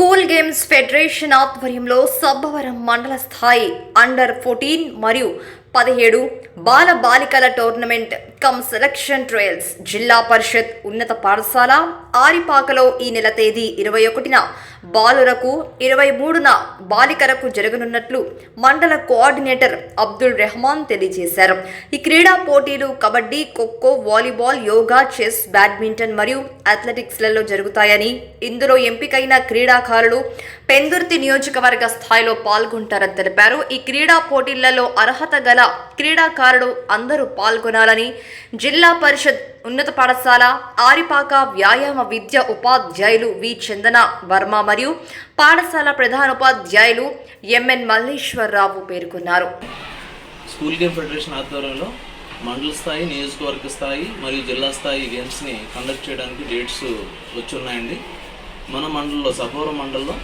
School games federation ఆధ్వర్యంలో సబ్బవరం మండల స్థాయి అండర్ ఫోర్టీన్ మరియు పదిహేడు బాల బాలికల టోర్నమెంట్ కమ్ సెలక్షన్ ట్రయల్స్ జిల్లా పరిషత్ ఉన్నత పాఠశాల ఆరిపాకలో ఈ నెల తేదీ ఇరవై ఒకటిన బాలురకు ఇరవై మూడున బాలికలకు జరగనున్నట్లు మండల కోఆర్డినేటర్ అబ్దుల్ రెహమాన్ తెలియజేశారు. ఈ క్రీడా పోటీలు kabaddi kho kho volleyball yoga chess badminton మరియు అథ్లెటిక్స్లలో జరుగుతాయని ఇందులో ఎంపికైన క్రీడాకారులు పెందుర్తి నియోజకవర్గ స్థాయిలో పాల్గొంటారని తెలిపారు. ఈ క్రీడా పోటీలలో అర్హత గల క్రీడాకారులు అందరూ పాల్గొనాలని జిల్లా పరిషత్ ఉన్నత పాఠశాల ఆరిపాక వ్యాయామ విద్య ఉపాధ్యాయులు వి. చందన వర్మ మరియు పాఠశాల ప్రధానోపాధ్యాయులు ఎంఎన్ మల్లేశ్వరరావు పేర్కొన్నారు. స్కూల్ గేమ్ ఫెడరేషన్ ఆధ్వర్యంలో మండల స్థాయి నియోజకవర్గ స్థాయి మరియు జిల్లా స్థాయి గేమ్స్ని కండక్ట్ చేయడానికి డేట్స్ వచ్చి ఉన్నాయండి. మన మండలంలో సభోర మండలంలో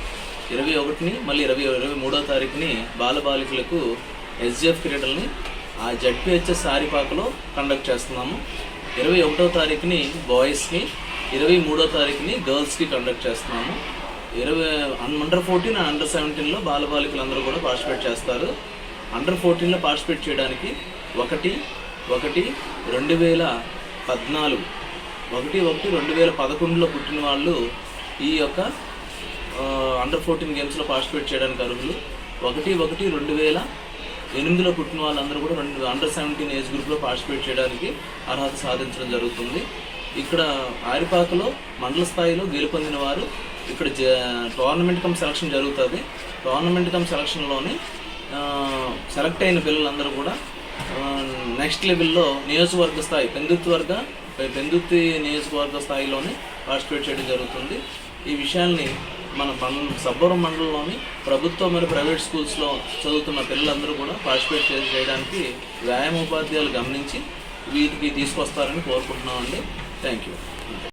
ఇరవై ఒకటిని మళ్ళీ ఇరవై ఇరవై మూడో తారీఖుని బాలబాలికలకు ఎస్జిఎఫ్ క్రీడల్ని ఆ జడ్పిహెచ్ఎస్ సారిపాకలో కండక్ట్ చేస్తున్నాము. ఇరవై ఒకటో తారీఖుని బాయ్స్కి ఇరవై మూడో తారీఖుని గర్ల్స్కి కండక్ట్ చేస్తున్నాము. ఇరవై అండర్ ఫోర్టీన్ అండర్ సెవెంటీన్లో బాలబాలికలందరూ కూడా పార్టిసిపేట్ చేస్తారు. అండర్ ఫోర్టీన్లో పార్టిసిపేట్ చేయడానికి ఒకటి ఒకటి రెండు వేల పద్నాలుగు ఒకటి ఒకటి రెండు వేల పదకొండులో పుట్టిన వాళ్ళు ఈ యొక్క అండర్ ఫోర్టీన్ గేమ్స్లో పార్టిసిపేట్ చేయడానికి అర్హులు. ఒకటి ఒకటి రెండు వేల ఎనిమిదిలో పుట్టిన వాళ్ళందరూ కూడా రెండు అండర్ సెవెంటీన్ ఏజ్ గ్రూప్లో పార్టిసిపేట్ చేయడానికి అర్హత సాధించడం జరుగుతుంది. ఇక్కడ ఆరిపాకలో మండల స్థాయిలో గెలుపొందిన వారు ఇక్కడ జ టోర్నమెంట్ కమ్ సెలక్షన్ జరుగుతుంది. టోర్నమెంట్ కమ్ సెలక్షన్లోని సెలెక్ట్ అయిన పిల్లలందరూ కూడా నెక్స్ట్ లెవెల్లో నియోజకవర్గ స్థాయి పెందుర్తి వర్గ నియోజకవర్గ స్థాయిలోనే పార్టిసిపేట్ చేయడం జరుగుతుంది. ఈ విషయాల్ని మన మండలం సబ్బవరం మండలంలోని ప్రభుత్వ మరియు ప్రైవేట్ స్కూల్స్లో చదువుతున్న పిల్లలందరూ కూడా పార్టిసిపేట్ చేసి చేయడానికి వ్యాయామ ఉపాధ్యాయులు గమనించి వీటికి తీసుకొస్తారని కోరుకుంటున్నామండి. Thank you